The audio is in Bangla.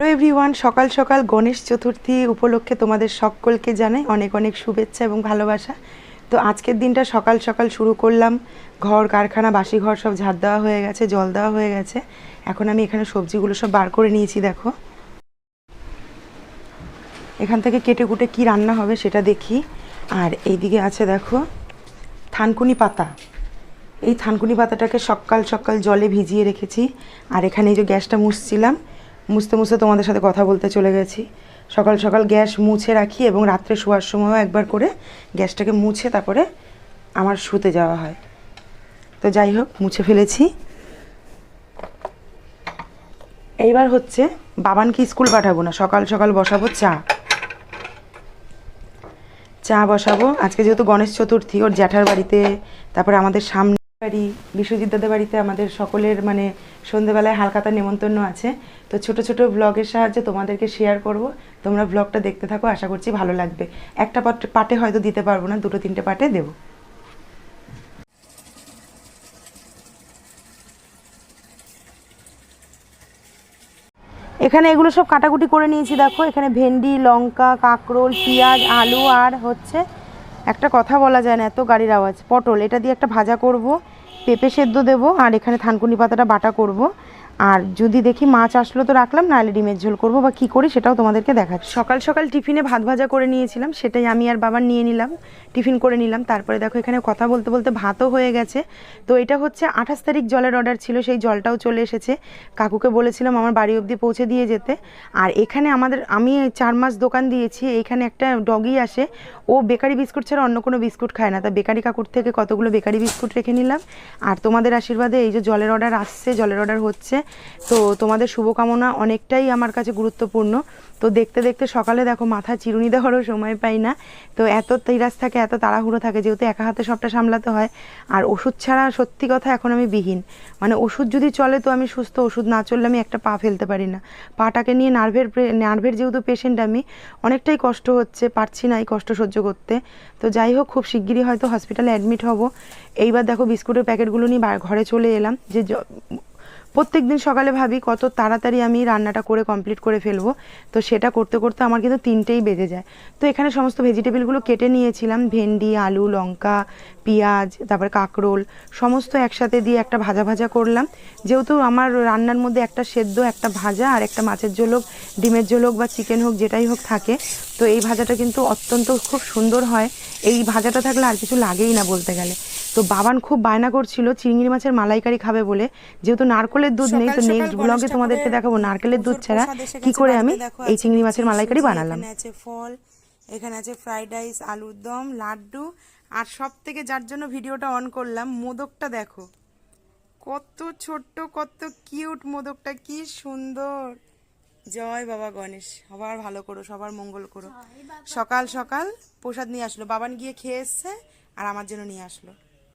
হ্যালো এভরিওয়ান সকাল সকাল গণেশ চতুর্থী উপলক্ষে তোমাদের সকলকে জানাই অনেক অনেক শুভেচ্ছা এবং ভালোবাসা। তো আজকের দিনটা সকাল সকাল শুরু করলাম। ঘর, কারখানা বাসি ঘর সব ঝাড় দেওয়া হয়ে গেছে, জল দেওয়া হয়ে গেছে। এখন আমি এখানে সবজিগুলো সব বার করে নিয়েছি, দেখো। এখান থেকে কেটে কুটে কি রান্না হবে সেটা দেখি। আর এইদিকে আছে, দেখো, থানকুনি পাতা। এই থানকুনি পাতাটাকে সকাল সকাল জলে ভিজিয়ে রেখেছি। আর এখানে এই যে গ্যাসটা মুছছিলাম মুছতে মুছতে তোমাদের সাথে কথা বলতে চলে গেছি। সকাল সকাল গ্যাস মুছে রাখি এবং রাত্রে শোয়ার সময়ও একবার করে গ্যাসটাকে মুছে তারপরে আমার শুতে যাওয়া হয়। তো যাই হোক, মুছে ফেলেছি। এইবার হচ্ছে বাবানকে স্কুল পাঠাবো না, সকাল সকাল বসাবো চা। চা বসাবো। আজকে যেহেতু গণেশ চতুর্থী, ওর জ্যাঠার বাড়িতে, তারপরে আমাদের সামনে বাড়ি বিশ্বজিৎ দাদের বাড়িতে আমাদের সকলের মানে সন্ধেবেলায় হালকাতা নেমন্তন্ন আছে। তো ছোট ছোট ব্লগের সাহায্যে তোমাদেরকে শেয়ার করব। তোমরা ব্লগটা দেখতে থাকো, আশা করছি ভালো লাগবে। একটা পাটে হয়তো দিতে পারব না, দুটো তিনটে পাটে দেবো। এখানে এগুলো সব কাটাকুটি করে নিয়েছি, দেখো। এখানে ভেন্ডি, লঙ্কা, কাঁকরোল, পেঁয়াজ, আলু আর হচ্ছে একটা কথা বলা যায় না, এত গাড়ির আওয়াজ। পটল, এটা দিয়ে একটা ভাজা করব, পেঁপে সেদ্ধ দেবো, আর এখানে থানকুনি পাতাটা বাটা করব। আর যদি দেখি মাছ আসলো তো রাখলাম, নাহলে ডিমের ঝোল করব বা কী করি সেটাও তোমাদেরকে দেখাচ্ছি। সকাল সকাল টিফিনে ভাত ভাজা করে নিয়েছিলাম, সেটাই আমি আর বাবার নিয়ে নিলাম, টিফিন করে নিলাম। তারপরে দেখো এখানে কথা বলতে বলতে ভাতও হয়ে গেছে। তো এটা হচ্ছে আঠাশ তারিখ জলের অর্ডার ছিল, সেই জলটাও চলে এসেছে। কাকুকে বলেছিলাম আমার বাড়ি অবধি পৌঁছে দিয়ে যেতে। আর এখানে আমাদের, আমি চার মাস দোকান দিয়েছি, এখানে একটা ডগি আসে, ও বেকারি বিস্কুট ছাড়া অন্য কোনো বিস্কুট খায় না। তা বেকারি কাকুর থেকে কতগুলো বেকারি বিস্কুট রেখে নিলাম। আর তোমাদের আশীর্বাদে এই যে জলের অর্ডার আসছে, জলের অর্ডার হচ্ছে। তো তোমাদের শুভকামনা অনেকটাই আমার কাছে গুরুত্বপূর্ণ। তো দেখতে দেখতে সকালে দেখো মাথা চিরুনি দেওয়ারও সময় পাই না। তো এত তিরাস থাকে, এত তাড়াহুড়ো থাকে, যেহেতু একা হাতে সবটা সামলাতে হয়। আর ওষুধ ছাড়া সত্যি কথা এখন আমি বিহীন। মানে ওষুধ যদি চলে তো আমি সুস্থ, ওষুধ না চললে আমি একটা পা ফেলতে পারি না। পাটাকে নিয়ে নার্ভের নার্ভের যেহেতু পেশেন্ট আমি, অনেকটাই কষ্ট হচ্ছে, পারছি না এই কষ্ট সহ্য করতে। তো যাই হোক, খুব শিগগিরই হয়তো হসপিটালে অ্যাডমিট হব। এইবার দেখো বিস্কুটের প্যাকেটগুলো নিয়ে ঘরে চলে এলাম। যে প্রত্যেক দিন সকালে ভাবি কত তাড়াতাড়ি আমি রান্নাটা করে কমপ্লিট করে ফেলব। তো সেটা করতে করতে আমার কিন্তু তিনটেই বেজে যায়। তো এখানে সমস্ত ভেজিটেবলগুলো কেটে নিয়েছিলাম। ভেন্ডি, আলু, লঙ্কা, পেঁয়াজ, তারপরে কাঁকরোল, সমস্ত একসাথে দিয়ে একটা ভাজা ভাজা করলাম। যেহেতু আমার রান্নার মধ্যে একটা সেদ্ধ, একটা ভাজা আর একটা মাছের ঝোল হোক, ডিমের ঝোল হোক বা চিকেন হোক, যেটাই হোক থাকে, তো এই ভাজাটা কিন্তু অত্যন্ত খুব সুন্দর হয়। এই ভাজাটা থাকলে আর কিছু লাগেই না বলতে গেলে। তো বাবান খুব বায়না করছিল চিংড়ি মাছের মালাইকারি খাবে বলে। যেহেতু নারকেলের দুধ নেই তো নেক্সট ব্লগে তোমাদেরকে দেখাবো নারকেলের দুধ ছাড়া। কি করে আমি এই চিংড়ি মাছের মালাইকারি বানালাম। আছে ফল এখানে আছে ফ্রাইড রাইস আলুর দম লাড্ডু। আর সব থেকে যার জন্য ভিডিওটা অন করলাম মোদকটা দেখো। কত ছোট্ট কত কিউট মোদকটা কি সুন্দর। জয় বাবা গণেশ সবার ভালো করো সবার মঙ্গল করো। সকাল সকাল প্রসাদ নিয়ে আসলো। বাবান গিয়ে খেয়ে এসছে আর আমার জন্য নিয়ে আসলো।